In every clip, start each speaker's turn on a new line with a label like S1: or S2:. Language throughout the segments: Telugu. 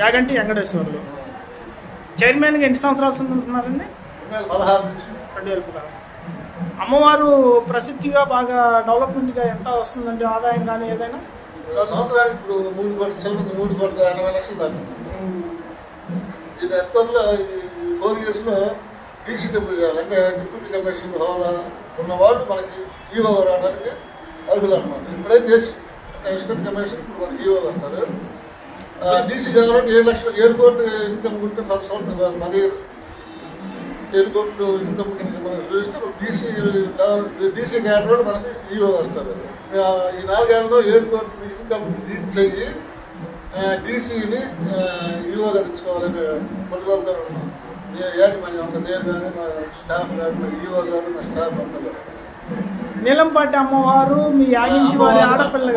S1: యాగంటి వెంకటేశ్వరులు.
S2: చైర్మన్గా ఎన్ని సంవత్సరాలు ఉంటున్నారండి?
S1: రెండు వేల పదహారు.
S2: అమ్మవారు ప్రసిద్ధిగా బాగా డెవలప్మెంట్గా ఎంత వస్తుందండి ఆదాయం కానీ ఏదైనా?
S1: సంవత్సరానికి ఇప్పుడు మూడు కోట్ల మూడు కోట్ల ఎనభై లక్షలు ఈ ఫోర్ ఇయర్స్లో చేయాలి అంటే డిప్యూటీ హోదా ఉన్న వాళ్ళు మనకి ఈవో రావడానికి అర్హులు అనమాట ఇప్పుడేం చేసి అసిస్టెంట్ కమిషనర్ ఇప్పుడు మనకి ఈవో వస్తారు. డీసీ కావాలంటే ఏడు లక్షలు ఏడు కోట్లు ఇన్కమ్ ఉంటే ఫస్ట్ సంవత్సరం పదిహేను ఏడు కోట్లు ఇన్కమ్ మనం చూస్తే డీసీ డీసీ క్యాడర్ వాళ్ళు మనకి ఈవో వస్తారు. ఆ, ఈ నాలుగేళ్ళలో ఏడు కోట్లు ఇన్కమ్ రీచ్ అయ్యి డీసీని ఈవోగా తెచ్చుకోవాలని పట్టుదలతో ఉన్నాం. నేను యాజమాన్యం అంతా నేను కానీ మా స్టాఫ్ కానీ మా ఈవో కానీ మా స్టాఫ్ అంతా కూడా.
S2: నీలంపాటి అమ్మవారు మీ యాగంటి వారి ఆడపిల్ల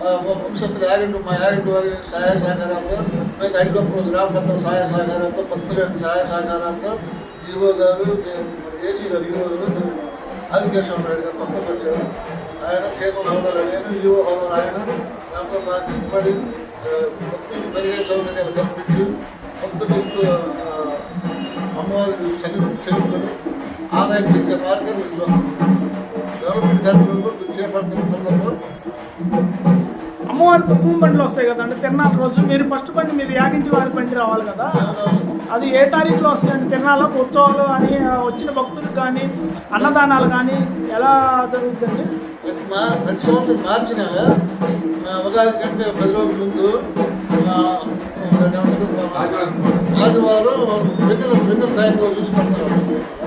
S2: కదా
S1: అమ్మవారి, మా యాగంటి మా యాగంటి వారి సహాయ సహకారాలతో మేము అడిగప్పుడు గ్రామ పెద్దల సహాయ సహకారాలతో భక్తుల సహాయ సహకారాలతో ఈవో గారు ఏసీ గారు ఈవో గారు ఆదికేశ్వర నాయుడు గారు పక్కన వచ్చారు ఆయన క్షేమ హోదాలు నేను ఈవో హోదాలు ఆయన దాంతో బాగా ఇష్టపడి ఆ, భక్తులకు మెరుగైన సౌకర్యాలు కల్పించి భక్తులకు అమ్మవారికి అమ్మవారి సన్నిధి ఆదాయం పెంచే మార్గం గవర్నమెంట్ కార్యక్రమంలో మేము చేపడుతున్న సందర్భంలో
S2: అమ్మవారి కుటుంబ బండ్లు వస్తాయి కదండి తిరునాళ్ళ రోజు మీరు ఫస్ట్ బండి మీరు యాగింటి వారి బండి రావాలి కదా అది ఏ తారీఖులో వస్తాయండి తిరునాళ్ళ ఉత్సవాలు అని వచ్చిన భక్తులకు కానీ అన్నదానాలు కానీ ఎలా జరుగుతుందండి
S1: ప్రతి మా ప్రతి సంవత్సరం మార్చి నెల ఉగాది కంటే పది రోజుల ముందు ఆదివారం వెన్నెల వెన్నెల టైంలో చూసుకుంటారు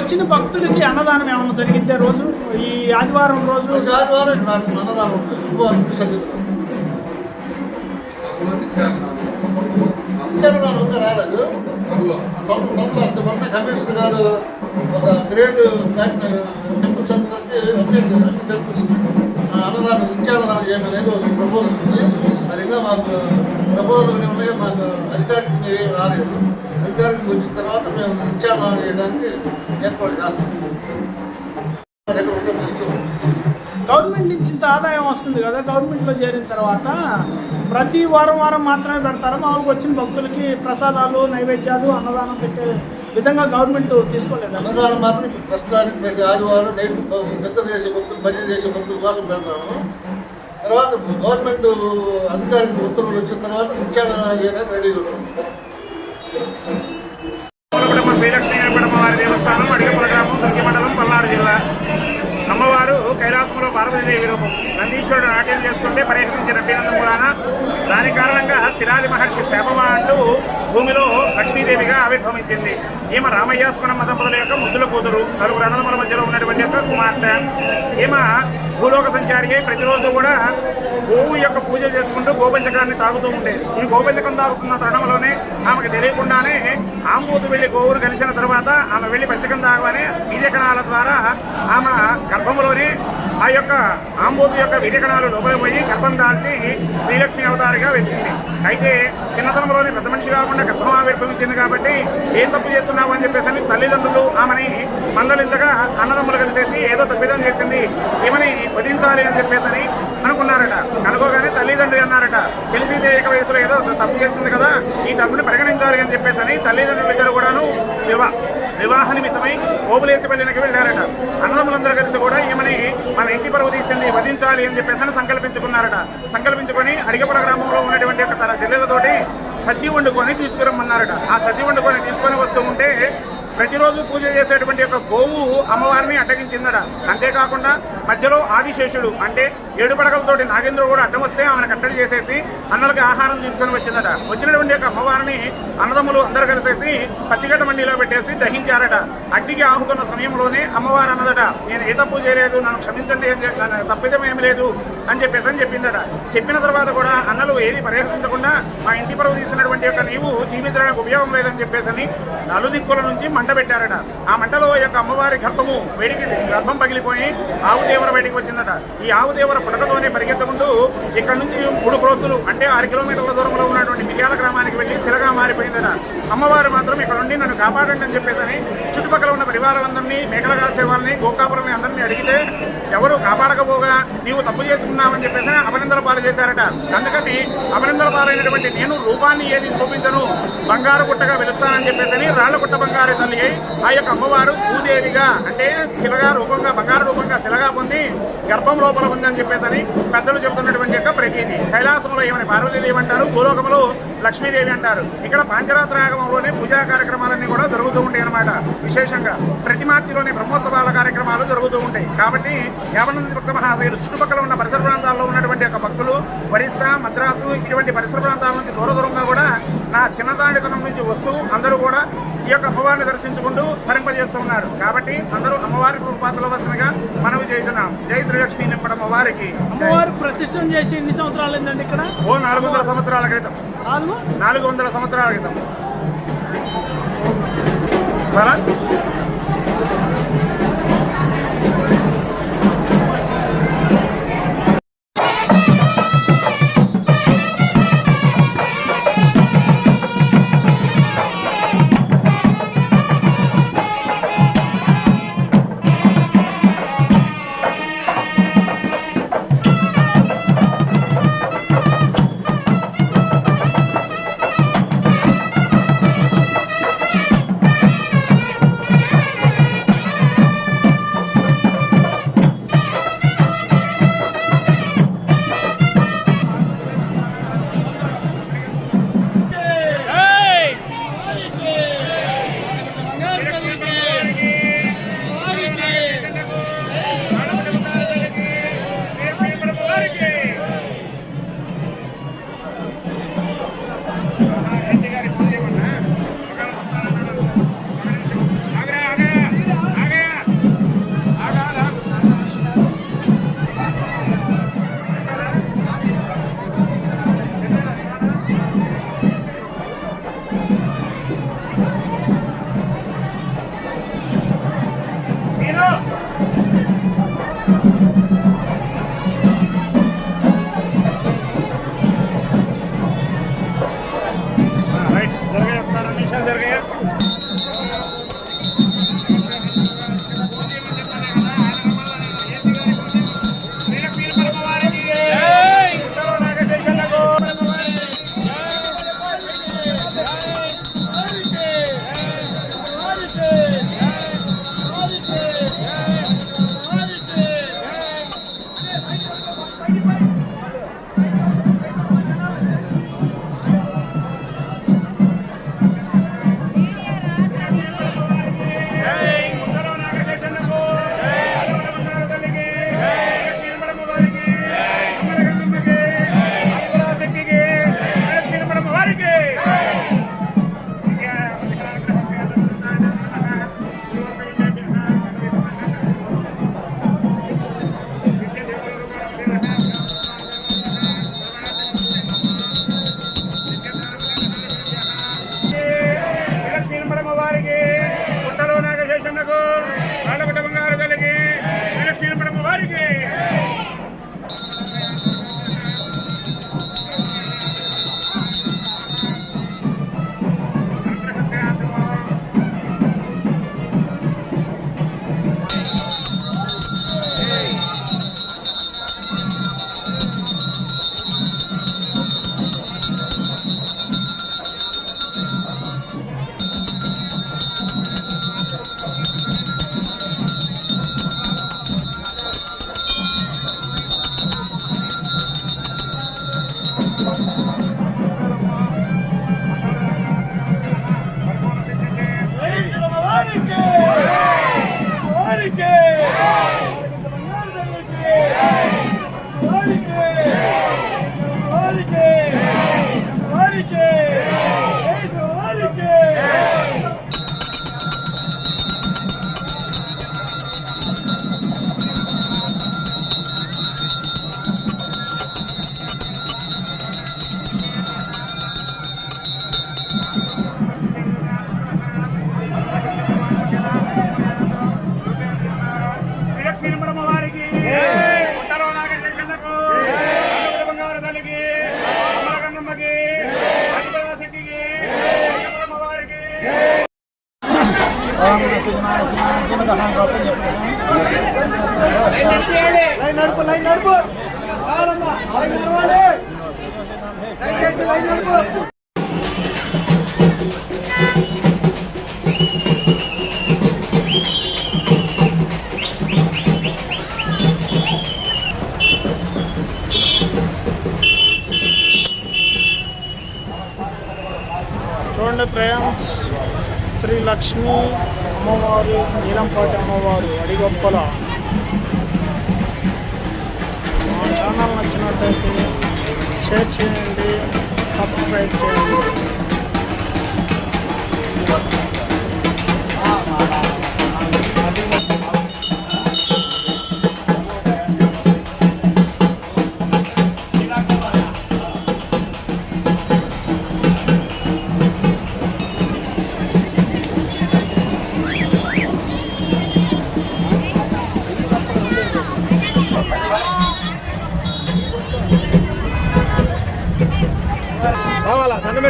S2: వచ్చిన భక్తులకి అన్నదానం ఏమైనా జరిగిందే రోజు? ఈ ఆదివారం రోజు?
S1: ఆదివారం అన్నదానం ఇంకా రాలేదు? మొన్న కమిషనర్ గారు ఒక గ్రేడ్ టెంపుల్స్ అందరికి అన్ని టెంపుల్స్కి అన్నదానం నిత్యాన్నదానం చేయమనేది ఒక ప్రపోజల్ ఉంది. అది ఇంకా మాకు ప్రపోజల్ ఉన్నాయి. మాకు అధికారికంగా ఏం రాలేదు. అధికారికంగా వచ్చిన తర్వాత మేము నిత్యాన్నదానం చేయడానికి ఏర్పాటు చేస్తాం మా దగ్గర ఉన్న ప్రస్తుతం.
S2: గవర్నమెంట్ నుంచి ఇంత ఆదాయం వస్తుంది కదా గవర్నమెంట్లో చేరిన తర్వాత ప్రతి వారం వారం మాత్రమే పెడతారు? మామూలుగా వచ్చిన భక్తులకి ప్రసాదాలు నైవేద్యాలు అన్నదానం పెట్టే విధంగా గవర్నమెంట్ తీసుకోలేదండి
S1: అన్నదానం మాత్రం ప్రస్తుతానికి ప్రతి ఆదివారం నైట్ నిద్ర చేసే భక్తులు భజన చేసే భక్తుల కోసం పెడతాము. తర్వాత గవర్నమెంట్ అధికారిక ఉత్తర్వులు వచ్చిన తర్వాత నిత్యాన్నదానం చేయడానికి రెడీగా ఉన్నాం.
S3: శ్రీలక్ష్మీ వారి దేవస్థానం అడిగపుల గ్రామం దుర్గి మండలం పల్నాడు జిల్లా. అమ్మవారు కైలాసంలో పార్వతీదేవి రూపం నందీశ్వరుడు నాట్యం చేస్తుంటే పర్యటించిన అభినందన దాని కారణంగా శిరాలి మహర్షి శాపమా అంటూ భూమిలో లక్ష్మీదేవిగా ఆవిర్భవించింది. ఈమె రామయ్యాస్కుణమ్మ దంపతుల యొక్క ముద్దుల కూతురు. నలుగురు అన్నదముల మధ్యలో ఉన్నటువంటి యొక్క కుమార్తె. ఈమె భూలోక సంచారి అయి ప్రతిరోజు కూడా గోవు యొక్క పూజ చేసుకుంటూ గోపంచకాన్ని తాగుతూ ఉండేది. ఈ గోపంచకం తాగుతున్న తరుణంలోనే ఆమెకు తెలియకుండానే ఆంబూతు వెళ్ళి గోవును కలిసిన తర్వాత ఆమె వెళ్ళి పంచకం తాగగానే వీర్యకణాల ద్వారా ఆమె గర్భంలోనే ఆ యొక్క ఆంబూతు యొక్క వీర్యకణాలు లోపలికి పోయి గర్భం దాల్చి శ్రీలక్ష్మి అవతారిగా వెళ్తుంది అయితే చిన్నతనంలోనే పెద్ద మనిషి కాకుండా గర్భం ఆవిర్భవించింది కాబట్టి ఏం తప్పు చేస్తున్నావు అని చెప్పేసి అని తల్లిదండ్రులు ఆమెని మందలించగా అన్నదమ్ములు కలిసేసి ఏదో తప్పిదం చేసింది. ఈమెని వధించాలి అని చెప్పేసి అని అనుకున్నారట. అనుకోగానే తల్లిదండ్రులు అన్నారట. తెలిసి ఏక వయసులో ఏదో తప్పు చేసింది కదా ఈ తప్పుని పరిగణించాలి అని చెప్పేసి అని తల్లిదండ్రులు ఇద్దరు కూడాను వివా వివాహ నిమిత్తమై ఓబులేసిపల్లికి వెళ్ళారట. అన్నదమ్ములందరూ కలిసి కూడా ఈమెని మన ఇంటి పరువు తీసింది వధించాలి అని చెప్పేసి అని సంకల్పించుకున్నారట. సంకల్పించుకొని అడిగపుర గ్రామంలో ఉన్నటువంటి యొక్క తన చెల్లెలతోటి సద్ది వండుకొని తీసుకురమ్మన్నారట. ఆ సద్ది వండుకొని తీసుకొని వస్తూ ఉంటే ప్రతిరోజు పూజ చేసేటువంటి యొక్క గోవు అమ్మవారిని అడ్డగించిందట. అంతేకాకుండా మధ్యలో ఆదిశేషుడు అంటే ఏడు పడకలతోటి నాగేంద్రుడు కూడా అడ్డం వస్తే ఆమెను కట్టడి చేసేసి అన్నలకి ఆహారం తీసుకొని వచ్చిందట. వచ్చినటువంటి యొక్క అమ్మవారిని అన్నదమ్ములు అందరు కలిసేసి పత్తిగట్ట మండిలో పెట్టేసి దహించారట. అడ్డికి ఆహుతున్న సమయంలోనే అమ్మవారు అన్నదట నేను ఏ తప్పు చేయలేదు నన్ను క్షమించండి ఏం తప్పిదం ఏమి లేదు అని చెప్పేసి అని చెప్పిందట. చెప్పిన తర్వాత కూడా అన్నలు ఏది పరిహరించకుండా మా ఇంటి పరువు తీసినటువంటి యొక్క నీవు జీవించడానికి ఉపయోగం లేదని చెప్పేసి అని నలుదిక్కుల నుంచి మంట పెట్టారట. ఆ మంటలో యొక్క అమ్మవారి గర్భము వేడికి గర్భం పగిలిపోయి ఆవు దేవర బయటికి వచ్చిందట. ఈ ఆవు దేవర పుడకతోనే పరిగెత్తుకుంటూ ఇక్కడ నుంచి మూడు క్రోసులు అంటే ఆరు కిలోమీటర్ల దూరంలో ఉన్నటువంటి మిర్యాల గ్రామానికి వెళ్ళి శిలగా మారిపోయిందట. అమ్మవారు మాత్రం ఇక్కడ ఉండి నన్ను కాపాడండి అని చెప్పేసి చుట్టుపక్కల ఉన్న పరివారాలందరినీ మేకల కాసే వాళ్ళని గోకాపురం అందరినీ అడిగితే ఎవరు కాపాడకపోగా నీవు తప్పు చేసుకున్నావని చెప్పేసి అభినందన పాలు చేశారట. అందుకని అభినందన పాలైనటువంటి నేను రూపాన్ని ఏది చూపించను బంగారు గుట్టగా వెలుస్తానని చెప్పేసి రాళ్ళ గుట్ట బంగారు తల్లి అయి ఆ యొక్క అమ్మవారు భూదేవిగా అంటే శిలగా రూపంగా బంగారు రూపంగా శిలగా పొంది గర్భం లోపల ఉందని చెప్పేసి పెద్దలు చెబుతున్నటువంటి యొక్క ప్రతీతి కైలాసంలో ఏమని పార్వతీదేవి అంటారు? భూలోకంలో లక్ష్మీదేవి అంటారు. ఇక్కడ పాంచరాత్ర ఆగమంలోనే పూజా కార్యక్రమాలన్నీ కూడా జరుగుతూ ఉంటాయి అన్నమాట. విశేషంగా ప్రతి మార్చిలోనే బ్రహ్మోత్సవాల కార్యక్రమాలు జరుగుతూ ఉంటాయి. కాబట్టి యావనంది భక్త మహాశయులు చుట్టుపక్కల ఉన్న పరిసర ప్రాంతాల్లో ఉన్నటువంటి యొక్క భక్తులు ఒరిస్సా మద్రాసు ఇటువంటి పరిసర ప్రాంతాల నుంచి దూర దూరంగా కూడా నా చిన్నదాడితనం నుంచి వస్తూ అందరూ కూడా ఈ యొక్క అమ్మవారిని దర్శించుకుంటూ తరింపజేస్తూ ఉన్నారు. కాబట్టి అందరూ అమ్మవారి కృపాతులవలసినగా మనవి చేస్తున్నాం. జై శ్రీలక్ష్మీ నింపడం అమ్మవారికి.
S2: అమ్మవారు ప్రతిష్టం చేసి ఎన్ని సంవత్సరాలు అయిందండి ఇక్కడ?
S3: ఓ నాలుగు వందల సంవత్సరాల క్రితం.
S2: నాలుగు?
S3: నాలుగు వందల సంవత్సరాల క్రితం. చాలా?
S2: బంగారులకు బంగారు తల్లికి అమ్మకమ్మకి అతివాసకి అమ్మవారికి లైన్ నడుపు లైన్ నడుపు. లైన్ నడవాలి. లైన్ నడుపు. లక్ష్మి అమ్మవారు నీలంపాటి అమ్మవారు అడిగొప్పల. మా ఛానల్ నచ్చినట్టయితే షేర్ చేయండి సబ్స్క్రైబ్ చేయండి.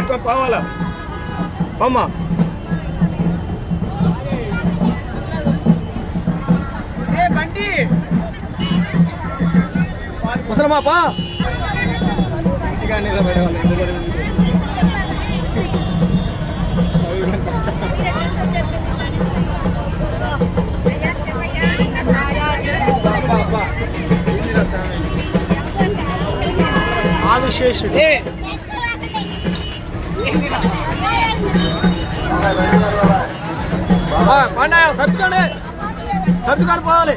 S4: పోవాలా దండం పెట్టుకొని పోవాలా అమ్మ ముసలమా పా
S2: ఆదిశేషుడు
S4: పండా సర్దుకోండి సర్దుకొని పోవాలి.